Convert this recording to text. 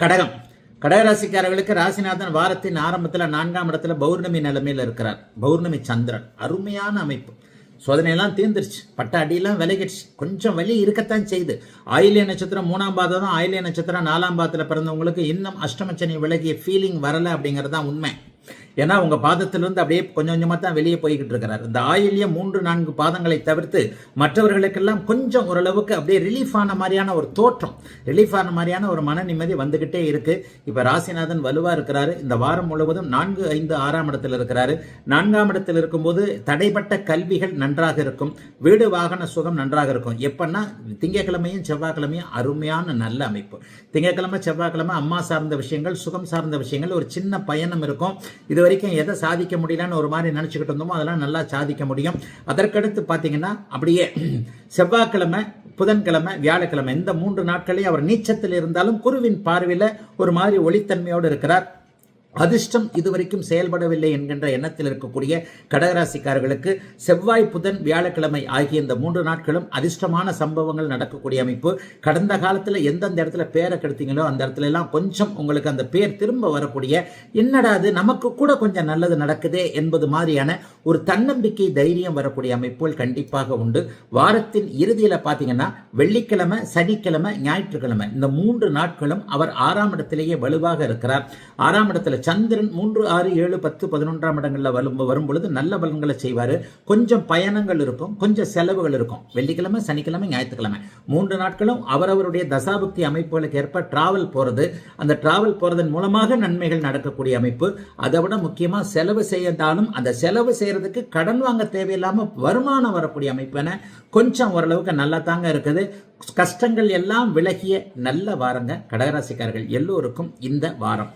கடகம். கடகராசிக்காரர்களுக்கு ராசிநாதன் வாரத்தின் ஆரம்பத்தில் நான்காம் இடத்துல பௌர்ணமி நிலைமையில் இருக்கிறார். பௌர்ணமி சந்திரன். அருமையான அமைப்பு. சோதனையெல்லாம் தீர்ந்துருச்சு. பட்ட அடியெல்லாம் விலகிடுச்சு. கொஞ்சம் வலி இருக்கத்தான் செய்யுது ஆயிலிய நட்சத்திரம் மூணாம் பாதம் ஆயிலிய நட்சத்திரம் நாலாம் பாதத்தில் பிறந்தவங்களுக்கு இன்னும் அஷ்டமச்சனி விலகிய ஃபீலிங் வரலை அப்படிங்கிறது தான் உண்மை. ஏன்னா உங்க பாதத்திலிருந்து அப்படியே கொஞ்சம் கொஞ்சமா தான் வெளியே போய்கிட்டு இருக்கிறார். இந்த ஆயிலிய மூன்று நான்கு பாதங்களை தவிர்த்து மற்றவர்களுக்கெல்லாம் கொஞ்சம் ஓரளவுக்கு அப்படியே ரிலீஃப் ஆன மாதிரியான ஒரு தோற்றம் ரிலீஃப் ஆன மாதிரியான ஒரு மன நிம்மதி வந்துகிட்டே இருக்கு. இப்ப ராசிநாதன் வலுவா இருக்கிறாரு. இந்த வாரம் முழுவதும் நான்கு ஐந்து ஆறாம் இடத்தில் இருக்கிறாரு. நான்காம் இடத்தில் இருக்கும்போது தடைப்பட்ட கல்விகள் நன்றாக இருக்கும். வீடு வாகன சுகம் நன்றாக இருக்கும். எப்பன்னா திங்கட்கிழமையும் செவ்வாய்க்கிழமையும் அருமையான நல்ல அமைப்பு. திங்கட்கிழமை செவ்வாய்க்கிழமை அம்மா சார்ந்த விஷயங்கள் சுகம் சார்ந்த விஷயங்கள் ஒரு சின்ன பயணம் இருக்கும். இது வரைக்கும் எதை சாதிக்க முடியலன்னு ஒரு மாதிரி நினச்சிக்கிட்டு இருந்தோமோ அதெல்லாம் நல்லா சாதிக்க முடியும். அதற்கடுத்து பார்த்தீங்கன்னா அப்படியே செவ்வாய்க்கிழமை புதன்கிழமை வியாழக்கிழமை இந்த மூன்று நாட்களே அவர் நீச்சத்தில் இருந்தாலும் குருவின் பார்வையில் ஒரு மாதிரி ஒளித்தன்மையோடு இருக்கிறார். அதிர்ஷ்டம் இதுவரைக்கும் செயல்படவில்லை என்கின்ற எண்ணத்தில் இருக்கக்கூடிய கடகராசிக்காரர்களுக்கு செவ்வாய் புதன் வியாழக்கிழமை ஆகிய இந்த மூன்று நாட்களும் அதிர்ஷ்டமான சம்பவங்கள் நடக்கக்கூடிய அமைப்பு. கடந்த காலத்தில் எந்தெந்த இடத்துல பேரை கெடுத்தீங்களோ அந்த இடத்துல எல்லாம் கொஞ்சம் உங்களுக்கு அந்த பேர் திரும்ப வரக்கூடிய என்னடா அது நமக்கு கூட கொஞ்சம் நல்லது நடக்குதே என்பது மாதிரியான ஒரு தன்னம்பிக்கை தைரியம் வரக்கூடிய அமைப்புகள் கண்டிப்பாக உண்டு. வாரத்தின் இறுதியில் பார்த்தீங்கன்னா வெள்ளிக்கிழமை சனிக்கிழமை ஞாயிற்றுக்கிழமை இந்த மூன்று நாட்களும் அவர் ஆறாம் இடத்திலேயே வலுவாக இருக்கிறார். ஆறாம் இடத்துல சந்திரன் மூன்று ஆறு ஏழு பத்து பதினொன்றாம் இடங்களில் வரும் வரும் பொழுது நல்ல பலன்களை செய்வார். கொஞ்சம் பயணங்கள் இருக்கும் கொஞ்சம் செலவுகள் இருக்கும். வெள்ளிக்கிழமை சனிக்கிழமை ஞாயிற்றுக்கிழமை. மூன்று நாட்களும் அவரவருடைய தசாபுக்தி அமைப்புகளுக்கு ஏற்ப டிராவல் போகிறது அந்த டிராவல் போகிறதன் மூலமாக நன்மைகள் நடக்கக்கூடிய அமைப்பு. அதை விட முக்கியமாக செலவு செய்யத்தாலும் அந்த செலவு செய்கிறதுக்கு கடன் வாங்க தேவையில்லாமல் வருமானம் வரக்கூடிய அமைப்பு என கொஞ்சம் ஓரளவுக்கு நல்லா தாங்க இருக்குது. கஷ்டங்கள் எல்லாம் விலகிய நல்ல வாரங்க கடகராசிக்காரர்கள் எல்லோருக்கும் இந்த வாரம்.